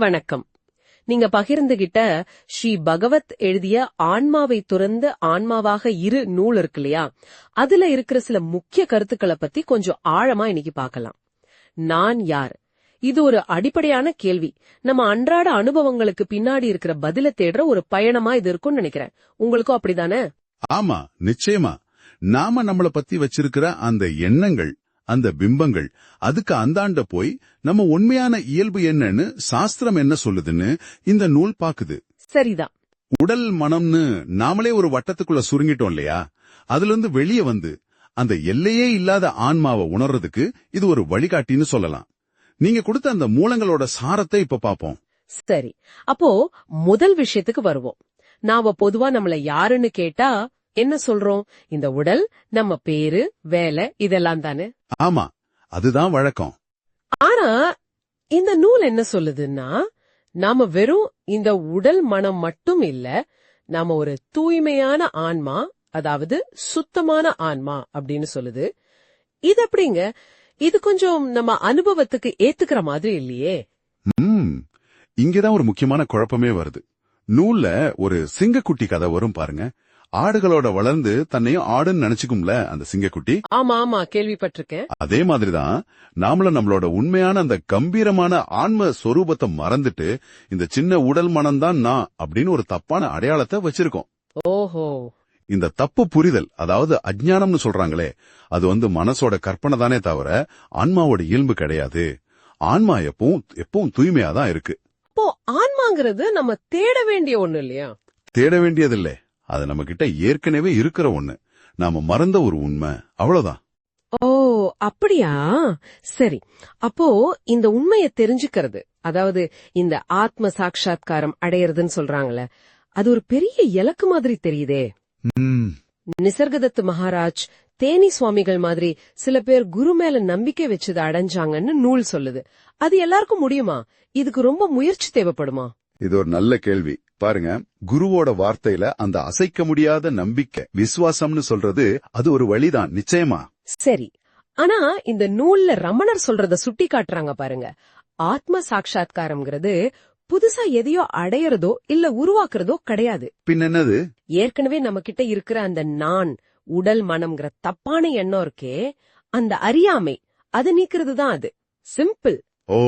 வணக்கம். நீங்க பகிர்ந்துகிட்ட ஸ்ரீ பகவத் எழுதிய ஆன்மாவை துறந்து ஆன்மாவாக இரு நூல் இருக்கு இல்லையா? அதுல இருக்கிற சில முக்கிய கருத்துக்களை பத்தி கொஞ்சம் ஆழமா இன்னைக்கு பார்க்கலாம். நான் யார்? இது ஒரு அடிப்படையான கேள்வி. நம்ம அன்றாட அனுபவங்களுக்கு பின்னாடி இருக்கிற பதில தேடுற ஒரு பயணமா இது இருக்கும்னு நினைக்கிறேன். உங்களுக்கும் அப்படிதானே? ஆமா நிச்சயமா. நாம நம்மள பத்தி வச்சிருக்கிற அந்த எண்ணங்கள் அந்த பிம்பங்கள். அதுக்கு அந்தாண்ட போய் நம்ம உண்மையான இயல்பு என்னன்னு சாஸ்திரம் என்ன சொல்லுதுன்னு இந்த நூல் பாக்குது. சரிதான். உடல் மனம்னு நாமளே ஒரு வட்டத்துக்குள்ள சுருங்கிட்டோம் இல்லையா? அதுல இருந்து வெளியே வந்து அந்த எல்லையே இல்லாத ஆன்மாவை உணர்றதுக்கு இது ஒரு வழிகாட்டின்னு சொல்லலாம். நீங்க கொடுத்த அந்த மூலங்களோட சாரத்தை இப்ப பாப்போம். சரி. அப்போ முதல் விஷயத்துக்கு வருவோம். நாம பொதுவா நம்மள யாருன்னு கேட்டா என்ன சொல்றோம்? இந்த உடல் நம்ம பேரு வேலை இதெல்லாம் தானே? ஆமா அதுதான் வழக்கம். ஆனா இந்த நூல் என்ன சொல்லுதுன்னா நாம வெறும் இந்த உடல் மனம் மட்டும் இல்ல நாம ஒரு தூய்மையான ஆன்மா அதாவது சுத்தமான ஆன்மா அப்படின்னு சொல்லுது. இது எப்படிங்க? இது கொஞ்சம் நம்ம அனுபவத்துக்கு ஏத்துக்கிற மாதிரி இல்லையே. இங்கதான் ஒரு முக்கியமான குழப்பமே வருது. நூல்ல ஒரு சிங்கக்குட்டி கதை வரும் பாருங்க. ஆடுகளோட வளர்ந்து தன்னையும் ஆடுன்னு நினைச்சுக்கும்ல அந்த சிங்கக்குட்டி? ஆமா ஆமா கேள்விப்பட்டிருக்கேன். அதே மாதிரிதான் நாமளும் நம்மளோட உண்மையான அந்த கம்பீரமான ஆன்ம சொரூபத்தை மறந்துட்டு இந்த சின்ன உடல் மனம்தான் நான் அப்படின்னு ஒரு தப்பான அடையாளத்தை வச்சிருக்கோம். ஓஹோ. இந்த தப்பு புரிதல் அதாவது அஜ்ஞானம்னு சொல்றாங்களே அது வந்து மனசோட கற்பனை தானே தவிர ஆன்மாவோட இயல்பு கிடையாது. ஆன்மா எப்பவும் எப்பவும் தூய்மையா தான் இருக்கு. அப்போ ஆன்மாங்கிறது நம்ம தேட வேண்டிய ஒண்ணு இல்லையா? தேட வேண்டியதில்லை. அது நம்ம கிட்ட ஏற்கனவே இருக்கிற ஒண்ணு. நாம மறந்த ஒரு உண்மை. அவ்வளவுதான். ஓ அப்படியா? சரி. அப்போ இந்த உண்மையை தெரிஞ்சுக்கிறது. அதாவது இந்த ஆத்ம சாட்சா்காரம் அடையறதுன்னு சொல்றாங்கல்ல. அது ஒரு பெரிய இலக்கு மாதிரி தெரியுதே. நிசர்கதத்து மகாராஜ் தேனி சுவாமிகள் மாதிரி சில பேர் குரு மேல நம்பிக்கை வச்சது அடைஞ்சாங்கன்னு நூல் சொல்லுது. அது எல்லாருக்கும் முடியுமா? இதுக்கு ரொம்ப முயற்சி தேவைப்படுமா? இது ஒரு நல்ல கேள்வி. பாருங்க குருவோட வார்த்தையில அந்த அசைக்க முடியாத நம்பிக்கை விசுவாசம்னு சொல்றது அது ஒரு வழிதான் நிச்சயமா? சரி. ஆனா இந்த நூல்ல ரமணர் சொல்றத சுட்டி காட்டுறாங்க பாருங்க. ஆத்ம சாட்சா்காரம்ங்கிறது புதுசா எதையோ அடையறதோ இல்ல உருவாக்குறதோ கிடையாது. பின் என்னது? ஏற்கனவே நம்ம கிட்ட இருக்கிற அந்த நான் உடல் மனம்ங்கிற தப்பான எண்ணம் இருக்கே அந்த அறியாமை அது நீக்கிறது தான் அது. சிம்பிள். ஓ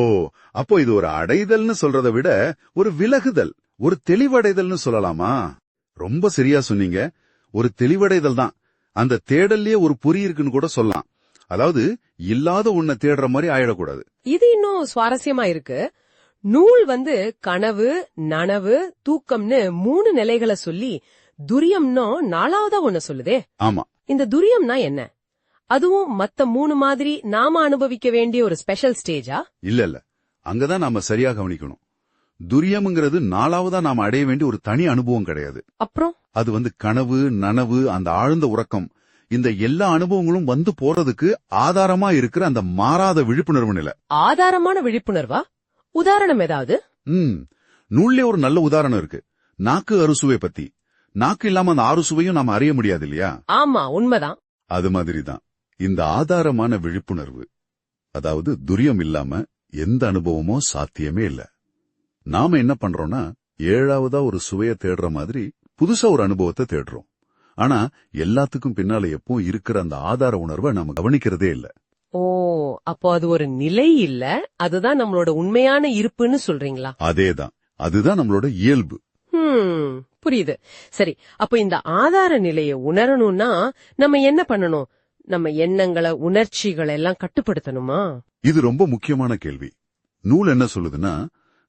அப்போ இது ஒரு அடைதல்னு சொல்றதை விட ஒரு விலகுதல். ஒரு தெளிவடைதல்னு சொல்லலாமா? ரொம்ப சரியா சொன்னீங்க. ஒரு தெளிவடைதல் தான். அந்த தேடல்லயே ஒரு பொறி இருக்குன்னு கூட சொல்லலாம். அதாவது இல்லாத உன்னை தேடுற மாதிரி ஆயிடக்கூடாது. இது இன்னும் சுவாரஸ்யமா இருக்கு. நூல் வந்து கனவு நனவு தூக்கம்னு மூணு நிலைகளை சொல்லி துரியம்னோ நாலாவதா ஒண்ணு சொல்லுதே. ஆமா. இந்த துரியம்னா என்ன? அதுவும் மத்த மூணு மாதிரி நாம அனுபவிக்க வேண்டிய ஒரு ஸ்பெஷல் ஸ்டேஜா? இல்ல இல்ல. அங்கதான் நாம சரியா கவனிக்கணும். துரியம்ங்கிறது நாலாவதா நாம அடைய வேண்டிய ஒரு தனி அனுபவம் கிடையாது. அப்புறம்? அது வந்து கனவு நனவு அந்த ஆழ்ந்த உறக்கம். இந்த எல்லா அனுபவங்களும் வந்து போறதுக்கு ஆதாரமா இருக்கிற அந்த மாறாத விழிப்புணர்வு நிலை. ஆதாரமான விழிப்புணர்வா? உதாரணம் ஏதாவது? ம். நூல்லே ஒரு நல்ல உதாரணம் இருக்கு. நாக்கு அறுசுவை பத்தி. நாக்கு இல்லாம அந்த ஆறு சுவையும் நாம அறிய முடியாது இல்லையா? ஆமா உண்மைதான். அது மாதிரிதான். இந்த ஆதாரமான விழிப்புணர்வு அதாவது துரியம் இல்லாம எந்த அனுபவமும் சாத்தியமே இல்ல. நாம என்ன பண்றோம்னா ஏழாவதா ஒரு சுவைய தேடுற மாதிரி புதுசா ஒரு அனுபவத்தை தேடுறோம். ஆனா எல்லாத்துக்கும் பின்னால எப்பவும் இருக்கிற அந்த ஆதார உணர்வை நாம கவனிக்கிறதே இல்ல. ஓ அப்போ அது ஒரு நிலை இல்ல அதுதான் நம்மளோட உண்மையான இருப்புன்னு சொல்றீங்களா? அதேதான். அதுதான் நம்மளோட இயல்பு. புரியுது. சரி அப்ப இந்த ஆதார நிலையை உணரணும்னா நம்ம என்ன பண்ணணும்? நம்ம எண்ணங்களை உணர்ச்சிகளை எல்லாம் கட்டுப்படுத்தணுமா? இது ரொம்ப முக்கியமான கேள்வி. நூல் என்ன சொல்லுதுன்னா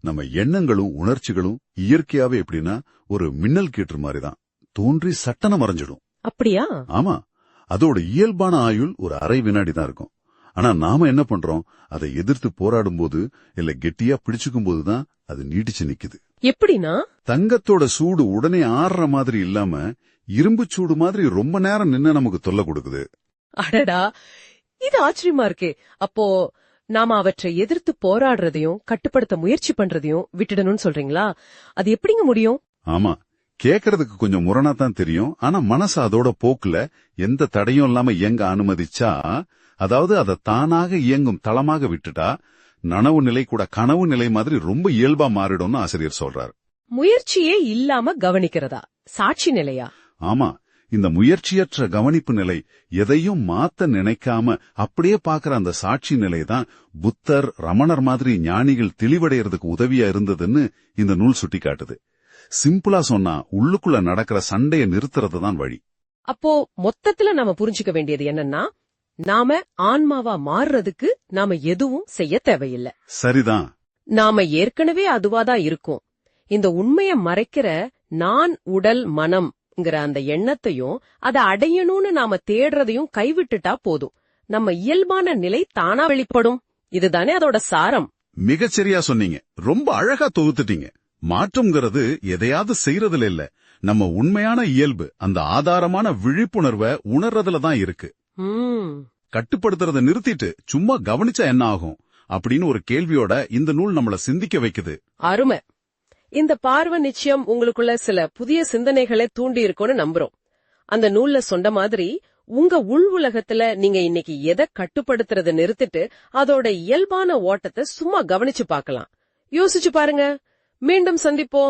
நம்ம எண்ணங்களும் உணர்ச்சிகளும் இயற்கையாவே எப்படின்னா ஒரு மின்னல் கீற்று மாதிரிதான். தோன்றி சட்டன மறைஞ்சிடும். அப்படியா? ஆமா. அதோட இயல்பான ஆயுள் ஒரு அரை வினாடி தான் இருக்கும். ஆனா நாம என்ன பண்றோம்? அதை எதிர்த்து போராடும் போது இல்ல கெட்டியா பிடிச்சுக்கும் போதுதான் அது நீட்டிச்சு நிக்குது. எப்படின்னா? தங்கத்தோட சூடு உடனே ஆறுற மாதிரி இல்லாம இரும்பு சூடு மாதிரி ரொம்ப நேரம் நின்னு நமக்கு தொல்லை கொடுக்குது. அடடா! இது ஆச்சரியமா இருக்கே. அப்போ நாம அவற்றை எதிர்த்து போராடுறதையும் கட்டுப்படுத்த முயற்சி பண்றதையும் விட்டுடணும்னு சொல்றீங்களா? அது எப்படிங்க முடியும்? ஆமா. கேக்குறதுக்கு கொஞ்சம் முரணா தான் தெரியும். ஆனா மனசு அதோட போக்குல எந்த தடையும் இல்லாம இயங்க அனுமதிச்சா அதாவது அதை தானாக இயங்கும் தளமாக விட்டுட்டா நனவு நிலை கூட கனவு நிலை மாதிரி ரொம்ப இயல்பா மாறிடும்னு ஆசிரியர் சொல்றார். முயற்சியே இல்லாம கவனிக்கிறதா? சாட்சி நிலையா? ஆமா. இந்த முயற்சியற்ற கவனிப்பு நிலை எதையும் மாத்த நினைக்காம அப்படியே பாக்குற அந்த சாட்சி நிலை தான் புத்தர் ரமணர் மாதிரி ஞானிகள் தெளிவடையறதுக்கு உதவியா இருந்ததுன்னு இந்த நூல் சுட்டிக்காட்டுது. சிம்பிளா சொன்னா உள்ளுக்குள்ள நடக்கிற சண்டைய நிறுத்துறது தான் வழி. அப்போ மொத்தத்துல நாம புரிஞ்சுக்க வேண்டியது என்னன்னா நாம ஆன்மாவா மாறுறதுக்கு நாம எதுவும் செய்ய தேவையில்லை. சரிதான். நாம ஏற்கனவே அதுவாதான் இருக்கோம். இந்த உண்மைய மறைக்கிற நான் உடல் மனம்ங்கிற அந்த எண்ணத்தையும் அதை அடையணும்னு நாம தேடுறதையும் கைவிட்டுட்டா போதும். நம்ம இயல்பான நிலை தானா வெளிப்படும். இதுதானே அதோட சாரம். மிகச்சரியா சொன்னீங்க. ரொம்ப அழகா தொகுத்துட்டீங்க. மாற்றம்ங்கிறது எதையாவது செய்யறதுல இல்ல. நம்ம உண்மையான இயல்பு அந்த ஆதாரமான விழிப்புணர்வை உணர்றதுல தான் இருக்கு. கட்டுப்படுத்துறத நிறுத்திட்டு சும்மா கவனிச்சா என்ன ஆகும்? அப்படின்னு ஒரு கேள்வியோட இந்த நூல் நம்மள சிந்திக்க வைக்குது. அருமை. இந்த பார்வை நிச்சயம் உங்களுக்குள்ள சில புதிய சிந்தனைகளை தூண்டி இருக்கும்னு நம்புறோம். அந்த நூல்ல சொன்ன மாதிரி உங்க உள் உலகத்துல நீங்க இன்னைக்கு எதை கட்டுப்படுத்துறத நிறுத்திட்டு அதோட இயல்பான ஓட்டத்தை சும்மா கவனிச்சு பார்க்கலாம். யோசிச்சு பாருங்க. மீண்டும் சந்திப்போம்.